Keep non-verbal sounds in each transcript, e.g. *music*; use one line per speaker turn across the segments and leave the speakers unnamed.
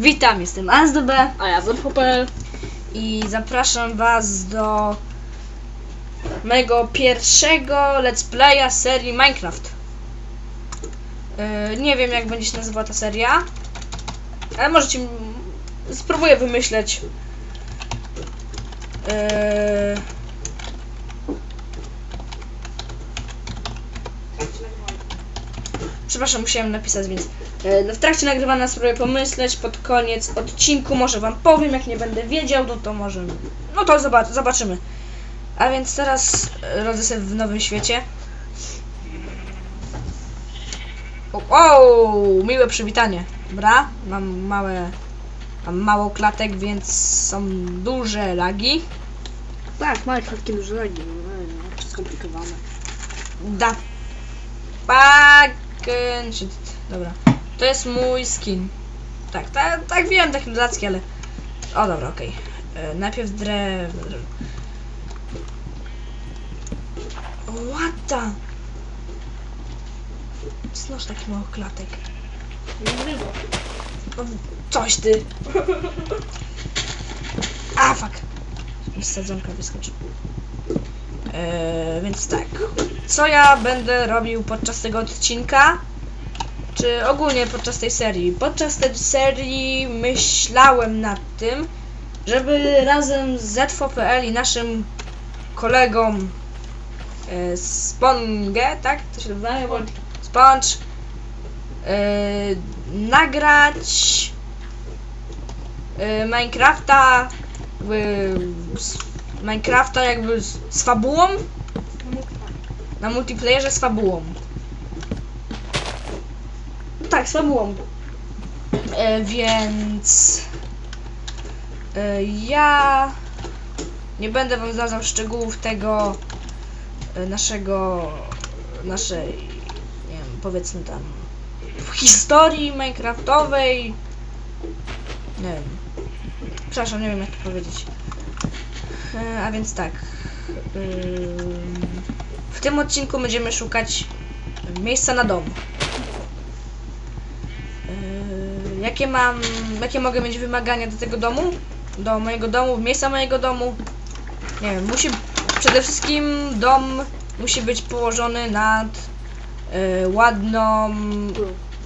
Witam, jestem ASDB
A ja Zopopel.
i zapraszam Was do mojego pierwszego let's playa serii Minecraft. Yy, nie wiem jak będzie się nazywała ta seria, ale możecie... Spróbuję wymyśleć. Yy, Przepraszam, musiałem napisać, więc e, no w trakcie nagrywania spróbuję pomyśleć, pod koniec odcinku może wam powiem, jak nie będę wiedział, no to może, no to zobacz, zobaczymy. A więc teraz e, rodzę sobie w nowym świecie. O, o, miłe przywitanie. Dobra, mam małe, mam mało klatek, więc są duże lagi.
Tak, Minecraft kiedy duże lagi. No, skomplikowane.
Da. Shit. Dobra. To jest mój skin. Tak, tak, tak wiem, taki dodatki, ale. O dobra, okej. E, Najpierw drewno. What the? Znosz taki mały klatek. O, Coś ty. A, fuck. Z sadzonka wyskoczył. Eee, więc tak. Co ja będę robił podczas tego odcinka? Czy ogólnie podczas tej serii? Podczas tej serii myślałem nad tym, żeby razem z ZFO.pl i naszym kolegą e, Sponge, tak? To się nazywa?
Sponge.
E, nagrać e, Minecrafta z Minecrafta jakby z, z fabułą na multiplayerze z fabułą. Tak, z fabułą. E, więc e, ja nie będę wam zdradzał szczegółów tego e, naszego naszej nie wiem, powiedzmy tam historii minecraftowej. Nie wiem. Przepraszam, nie wiem jak to powiedzieć. E, a więc tak Ym, w tym odcinku będziemy szukać miejsca na dom jakie mam jakie mogę mieć wymagania do tego domu? Do mojego domu, miejsca mojego domu? Nie wiem, musi przede wszystkim dom musi być położony nad y, ładną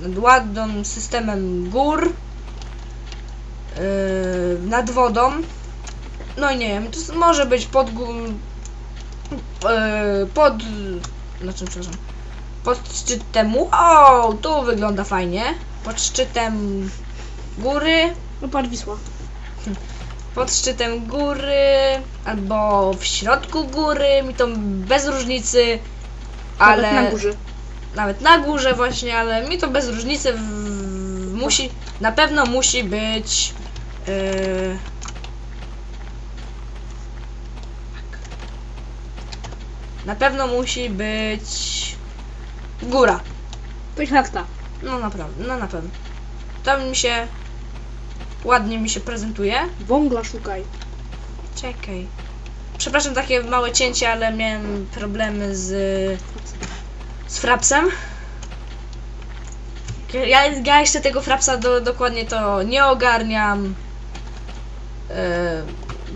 nad ładnym systemem gór y, nad wodą. No i nie wiem, to może być pod y, pod znaczy przepraszam pod szczytem wow, tu wygląda fajnie pod szczytem góry
No patrz Wisła.
pod szczytem góry albo w środku góry, mi to bez różnicy, ale
Nawet na górze.
nawet na górze właśnie, ale mi to bez różnicy w, musi, na pewno musi być yy, na pewno musi być góra.
Piechachta.
No naprawdę, no na pewno. To mi się ładnie mi się prezentuje.
Wągla szukaj.
Czekaj. Przepraszam takie małe cięcie, ale miałem problemy z, z frapsem. Ja, ja jeszcze tego frapsa do, dokładnie to nie ogarniam. E,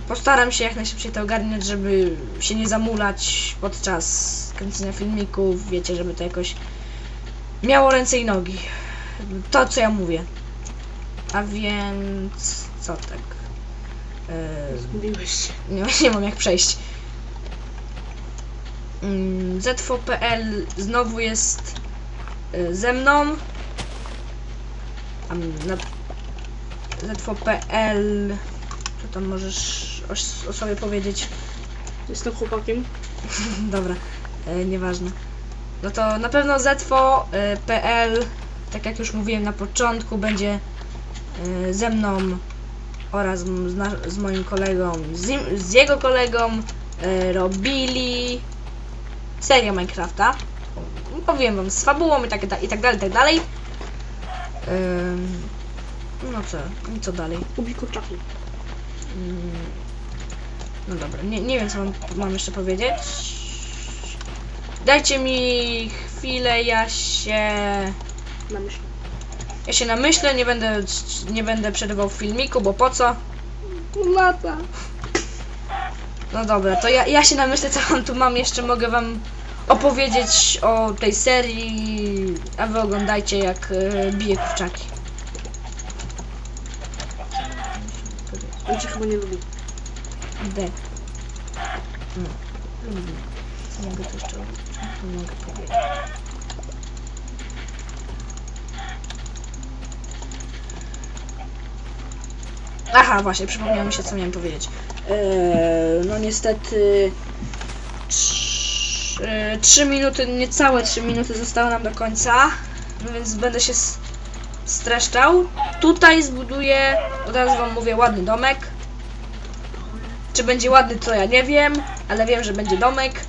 postaram się jak najszybciej to ogarniać, żeby się nie zamulać podczas kręcenia filmików. Wiecie, żeby to jakoś miało ręce i nogi. To co ja mówię. A więc co tak?
Zgubiłeś się.
nie, *laughs* nie mam jak przejść. ZVPL znowu jest y, ze mną. A m, na ZVPL co tam możesz o, o sobie powiedzieć?
Jestem chłopakiem. *laughs*
Dobra, y, nieważne. No to na pewno ZVPL, tak jak już mówiłem na początku, będzie y, ze mną oraz z, moim kolegą, z, z jego kolegą y, robili serię Minecrafta. Powiem wam z fabułą i tak, i tak dalej, i tak dalej. No co, i co dalej?
Ubi kurczaki.
Mm, No dobra, nie, nie wiem co mam, mam jeszcze powiedzieć. Dajcie mi chwilę, ja się
Na myśl.
Ja się namyślę, nie będę, nie będę przerywał filmiku, bo po co?
Lata.
No dobra, to ja, ja się namyślę, co wam tu mam. Jeszcze mogę wam opowiedzieć o tej serii, a wy oglądajcie jak e, bije kurczaki.
On cię chyba nie lubi.
D. Lubię. Co mogę jeszcze tu mogę powiedzieć? Aha, właśnie, przypomniało mi się, co miałem powiedzieć. Eee, no niestety... trz- e, Trzy minuty, niecałe trzy minuty zostały nam do końca, no więc będę się streszczał. Tutaj zbuduję, od razu wam mówię, ładny domek. Czy będzie ładny, to ja nie wiem, ale wiem, że będzie domek.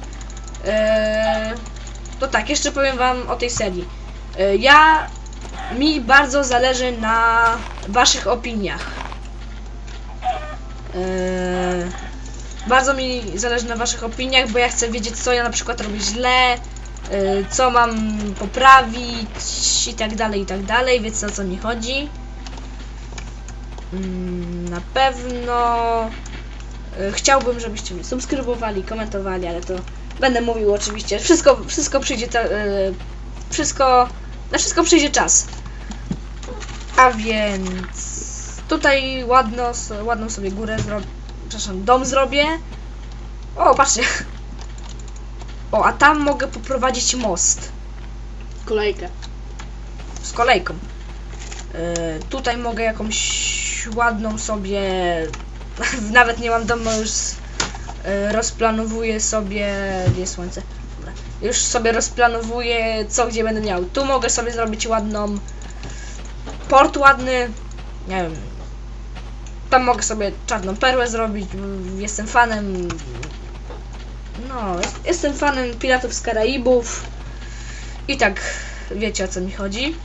Eee, to tak, jeszcze powiem wam o tej serii. Eee, ja, mi bardzo zależy na waszych opiniach. Eee, bardzo mi zależy na waszych opiniach, bo ja chcę wiedzieć, co ja na przykład robię źle, co mam poprawić i tak dalej, i tak dalej, o co mi chodzi. Mm, na pewno Chciałbym, żebyście mnie subskrybowali, komentowali, ale to będę mówił oczywiście. Wszystko, wszystko przyjdzie. ta- e, Wszystko. Na wszystko przyjdzie czas. A więc. Tutaj ładno, ładną sobie górę zrobię. Przepraszam, dom zrobię. O, patrzcie. O, a tam mogę poprowadzić most
Kolejkę.
z kolejką. E, tutaj mogę jakąś ładną sobie. *laughs* Nawet nie mam domu, już rozplanowuję sobie. Gdzie jest słońce? Dobra. Już sobie rozplanowuję, co gdzie będę miał. Tu mogę sobie zrobić ładną. Port ładny. Nie wiem. Tam mogę sobie czarną perłę zrobić. Jestem fanem. No, jest- jestem fanem Piratów z Karaibów. I tak wiecie o co mi chodzi.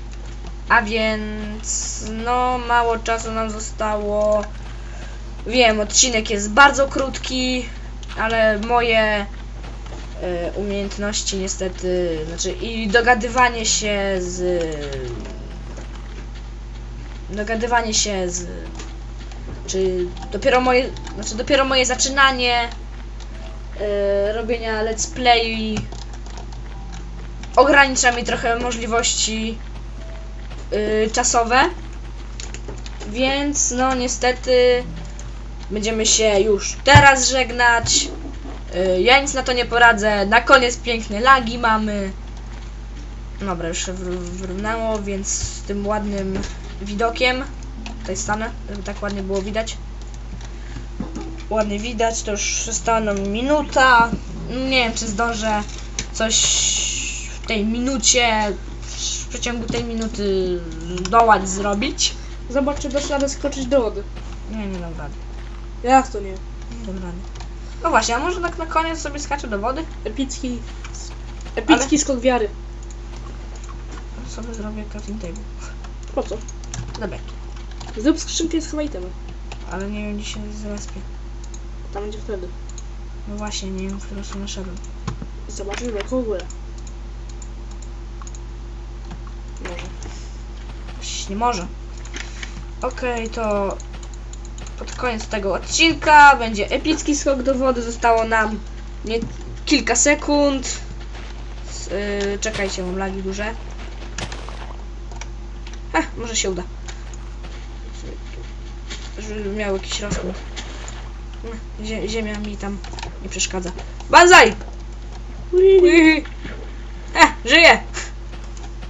A więc no mało czasu nam zostało. Wiem, odcinek jest bardzo krótki, ale moje e, umiejętności niestety, znaczy i dogadywanie się z dogadywanie się z czy dopiero moje, znaczy dopiero moje zaczynanie e, robienia let's play ogranicza mi trochę możliwości y, czasowe. Więc no niestety będziemy się już teraz żegnać. Y, ja nic na to nie poradzę. Na koniec piękne lagi mamy. Dobra, już się wyrównało, więc z tym ładnym widokiem tutaj stanę, żeby tak ładnie było widać. Ładnie widać, to już została nam minuta. Nie wiem, czy zdążę coś w tej minucie, w przeciągu tej minuty dołać zrobić.
Zobacz, czy dasz radę skoczyć do wody.
Nie, nie dam rady.
Jak to nie?
Nie dam rady. No właśnie, a może tak na koniec sobie skaczę do wody?
Epicki... Epicki skok wiary.
Sobie zrobię crafting table.
Po co?
Dobra,
Zrób skrzynkę z itemy.
ale nie wiem, gdzie się zrespię.
Tam będzie wtedy.
No właśnie, nie wiem, w którą stronę szedłem.
Zobaczysz wielką górę. Może.
Nie może. Okej, to pod koniec tego odcinka będzie epicki skok do wody. Zostało nam nie kilka sekund. Yy, czekajcie, mam lagi duże. Heh, może się uda. Żeby miał jakiś rozkład. No, zie- Ziemia mi tam nie przeszkadza. Banzai! Ui. E, żyję!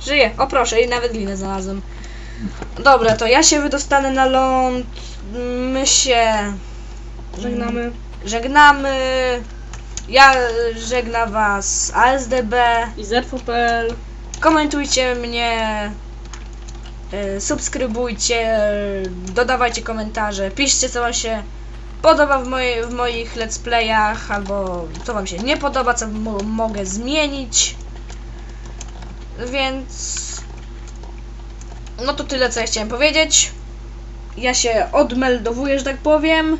Żyję, o proszę, i nawet glinę znalazłem. Dobra, to ja się wydostanę na ląd. My się
Żegnamy.
żegnamy. Ja żegna was ASDB.
I zerfo.pl
Komentujcie mnie. y, Subskrybujcie, dodawajcie komentarze, piszcie co wam się podoba w, moje, w moich let's playach, albo co wam się nie podoba, co mo mogę zmienić. Więc no to tyle co ja chciałem powiedzieć. Ja się odmeldowuję, że tak powiem.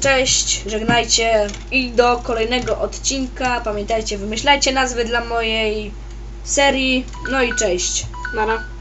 Cześć, żegnajcie i do kolejnego odcinka. Pamiętajcie, wymyślajcie nazwy dla mojej serii. No i cześć.
Nara.